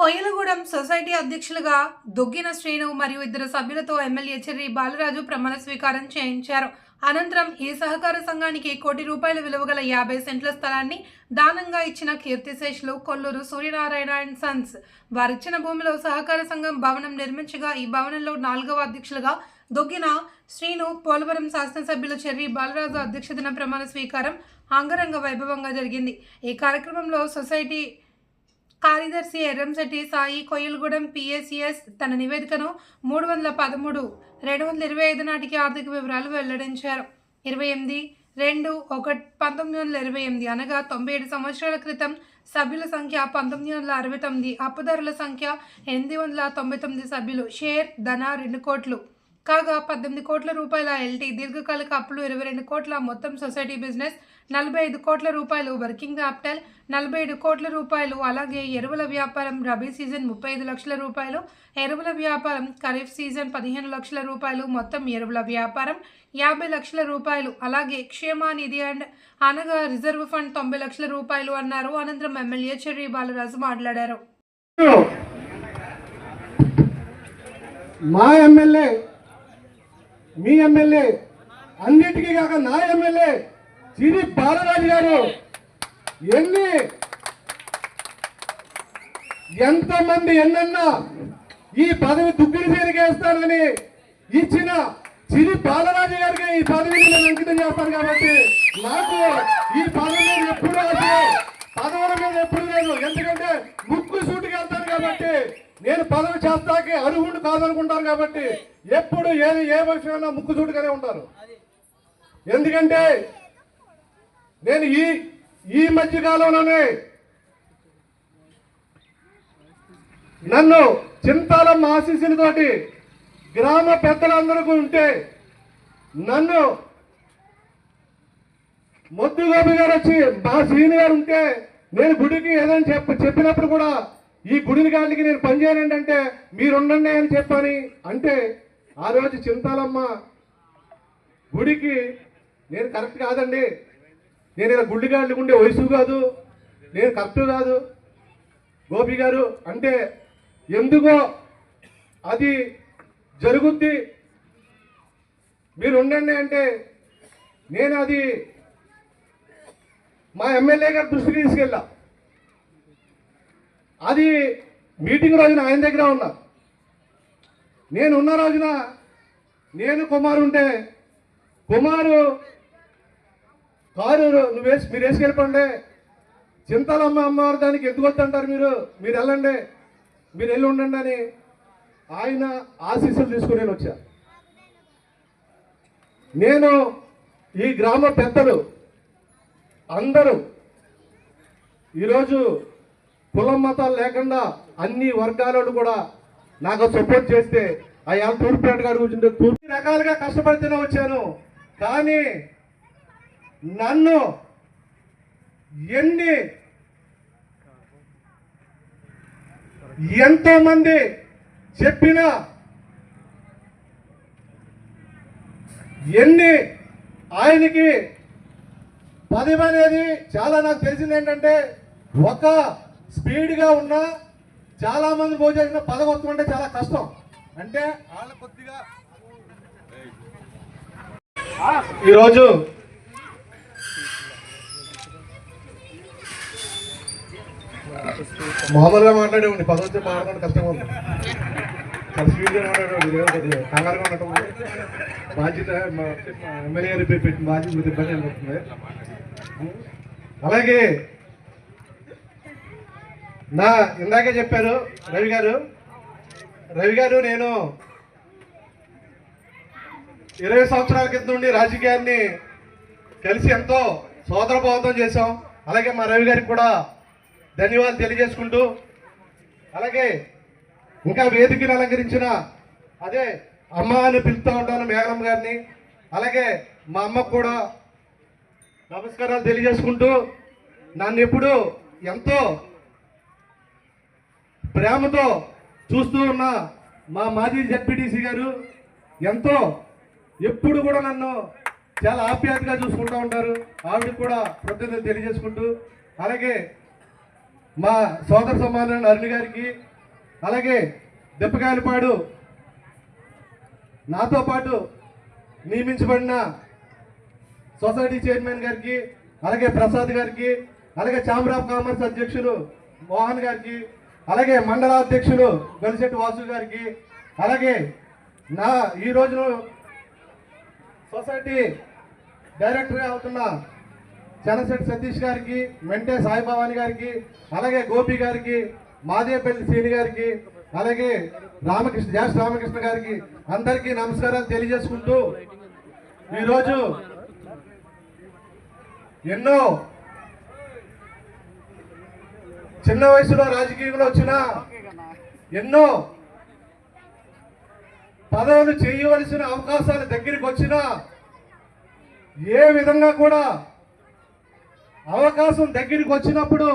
Koyyalagudem society అధ్యక్షులుగా దొగ్గిన శ్రీను మరియు ఇద్దరు సభ్యులతో ఎమ్మెల్యే చెర్రి బాలరాజు ప్రమాణ స్వీకారం చేయించారు. అనంతరం ఈ సహకార సంఘానికి కోటి రూపాయల విలువగల యాభై సెంట్ల స్థలాన్ని దానంగా ఇచ్చిన కీర్తిశేషులు కొల్లూరు సూర్యనారాయణ అండ్ సన్స్. వారిచ్చిన భూమిలో సహకార సంఘం భవనం నిర్మించగా ఈ భవనంలో నాలుగవ అధ్యక్షులుగా దొగ్గిన శ్రీను పోలవరం శాసనసభ్యులు చెర్రి బాలరాజు అధ్యక్షతన ప్రమాణ స్వీకారం అంగరంగ వైభవంగా జరిగింది. ఈ కార్యక్రమంలో సొసైటీ కార్యదర్శి ఎర్రంశెట్టి సాయి కొయ్యలగూడెం పిఎస్సిఎస్ తన నివేదికను మూడు వందల పదమూడు రెండు వందల ఇరవై ఐదు నాటికి ఆర్థిక వివరాలు వెల్లడించారు. ఇరవై ఎనిమిది రెండు ఒకటి పంతొమ్మిది వందల ఇరవై ఎనిమిది అనగా తొంభై ఏడు సంవత్సరాల క్రితం సభ్యుల సంఖ్య పంతొమ్మిది వందల అరవై తొమ్మిది అప్పుదారుల సంఖ్య ఎనిమిది వందల తొంభై తొమ్మిది సభ్యులు షేర్ ధన రెండు కోట్లు. కాగా పద్దెనిమిది కోట్ల రూపాయల ఎల్టీ దీర్ఘకాలిక అప్పులు ఇరవై రెండు కోట్ల మొత్తం సొసైటీ బిజినెస్ నలభై ఐదు కోట్ల రూపాయలు వర్కింగ్ క్యాపిటల్ నలభై ఐదు కోట్ల రూపాయలు అలాగే ఎరువుల వ్యాపారం రబీ సీజన్ ముప్పై ఐదు లక్షల రూపాయలు ఎరువుల వ్యాపారం ఖరీఫ్ సీజన్ పదిహేను లక్షల రూపాయలు మొత్తం ఎరువుల వ్యాపారం యాభై లక్షల రూపాయలు అలాగే క్షేమ నిధి అండ్ అనగా రిజర్వ్ ఫండ్ తొంభై లక్షల రూపాయలు అన్నారు. అనంతరం ఎమ్మెల్యే చెర్రి బాలరాజు మాట్లాడారు. మా ఎమ్మెల్యే మీ ఎమ్మెల్యే అన్నిటికీ కాక నా ఎమ్మెల్యే సిరి బాలరాజు గారు. ఎన్ని ఎంతమంది ఎన్నన్నా ఈ పదవి దుగ్గిరి చేరికేస్తానని ఇచ్చిన సిరి బాలరాజు గారికి ఈ పదవిని నేను అంకితం చేస్తాను కాబట్టి నాకు ఈ పదవి మీద ఎప్పుడు ఆశ పదవుల మీద ఎప్పుడు లేదు ఎందుకంటే ముక్కు సూటికి వెళ్తాను కాబట్టి నేను పదవి చేస్తాకి అర్హుడు కాదనుకుంటాను కాబట్టి ఎప్పుడు ఏది ఏ విషయమైనా ముక్కు సూటిగానే ఉంటారు. ఎందుకంటే నేను ఈ ఈ మధ్య కాలంలోనే నన్ను చింతాలమ్మ ఆశీస్సులతోటి గ్రామ పెద్దలందరికీ ఉంటే నన్ను మొద్దు గోపి గారు వచ్చి మా శ్రీని గారు ఉంటే నేను గుడికి ఏదైనా చెప్ప చెప్పినప్పుడు కూడా ఈ గుడిని గాలికి నేను పనిచేయనండి అంటే మీరు ఉండండి అని చెప్పని అంటే ఆ రోజు చింతాలమ్మ గుడికి నేను కరెక్ట్ కాదండి. నేను ఇలా గుడి గాలికి ఉండే వయసు కాదు. నేను కరెక్ట్ కాదు. గోపి గారు అంటే ఎందుకో అది జరుగుద్ది. మీరు ఉండండి అంటే నేను అది మా ఎమ్మెల్యే గారి దృష్టికి తీసుకెళ్ళా. అది మీటింగ్ రోజున ఆయన దగ్గర ఉన్నా. నేను ఉన్న రోజున నేను కుమారు ఉంటే కుమారు కారు నువ్వు వేసి మీరు వేసుకెళ్ళిపోండి. చింతలమ్మ అమ్మవారు దానికి ఎందుకు వద్దంటారు మీరు? మీరు వెళ్ళండి. మీరు వెళ్ళి ఉండండి అని ఆయన ఆశీస్సులు తీసుకుని నేను వచ్చా. నేను ఈ గ్రామ పెద్దలు అందరూ ఈరోజు కులం మతాలు లేకుండా అన్ని వర్గాలను కూడా నాకు సపోర్ట్ చేస్తే అయ్యా తూర్పుపేట గారు కూర్చుంటే తూర్పు రకాలుగా కష్టపడితేనే వచ్చాను. కానీ నన్ను ఎన్ని ఎంతో మంది చెప్పినా ఎన్ని ఆయనకి పదవి అనేది చాలా నాకు తెలిసింది ఏంటంటే ఒక స్పీడ్గా ఉన్నా చాలామంది భోజనం పదగొత్తమంటే చాలా కష్టం. అంటే వాళ్ళ కొద్దిగా ఈరోజు మామూలుగా మాట్లాడేవాడిని పదవి వచ్చి మాట్లాడడం కష్టంగా ఉంది స్పీడ్గా మాట్లాడేవాడు కంగారుగా ఉండటం బాధ్యత ఎమ్మెల్యే గారు పెట్టిన బాధ్యత ఇబ్బంది అనిపిస్తుంది అలాగే నా ఇందాకే చెప్పారు రవి గారు. రవి గారు నేను ఇరవై సంవత్సరాల కింద నుండి రాజకీయాన్ని కలిసి ఎంతో సోదరభావంతో చేశాం. అలాగే మా రవి గారికి కూడా ధన్యవాదాలు తెలియజేసుకుంటూ అలాగే ఇంకా వేదికను అలంకరించిన అదే అమ్మ అని పిలుస్తూ ఉంటాను మేఘం గారిని. అలాగే మా అమ్మకు కూడా నమస్కారాలు తెలియజేసుకుంటూ నన్ను ఎప్పుడు ఎంతో ప్రేమతో చూస్తూ ఉన్న మా మాజీ జడ్పీటీసీ గారు ఎంతో ఎప్పుడు కూడా నన్ను చాలా ఆప్యాయతగా చూసుకుంటూ ఉంటారు. ఆవిడకి కూడా కృతజ్ఞతలు తెలియజేసుకుంటూ అలాగే మా సోదర సమాన అరుణ్ గారికి అలాగే దెబ్బకాయలపాడు నాతో పాటు నియమించబడిన సొసైటీ చైర్మన్ గారికి అలాగే ప్రసాద్ గారికి అలాగే ఛాంబర్ ఆఫ్ కామర్స్ అధ్యక్షులు మోహన్ గారికి అలాగే మండలాధ్యక్షులు గలిశెట్టి వాసు గారికి అలాగే నా ఈ రోజున సొసైటీ డైరెక్టర్ అవుతున్న చనశెట్టి సతీష్ గారికి మెంటే సాయిభవాని గారికి అలాగే గోపి గారికి మాదేపల్లి శ్రీని గారికి అలాగే రామకృష్ణ జాస్ రామకృష్ణ గారికి అందరికీ నమస్కారాలు తెలియజేసుకుంటూ ఈరోజు ఎన్నో చిన్న వయసులో రాజకీయంలో వచ్చిన ఎన్నో పదవులు చేయవలసిన అవకాశాలు దగ్గరికి వచ్చినా ఏ విధంగా కూడా అవకాశం దగ్గరికి వచ్చినప్పుడు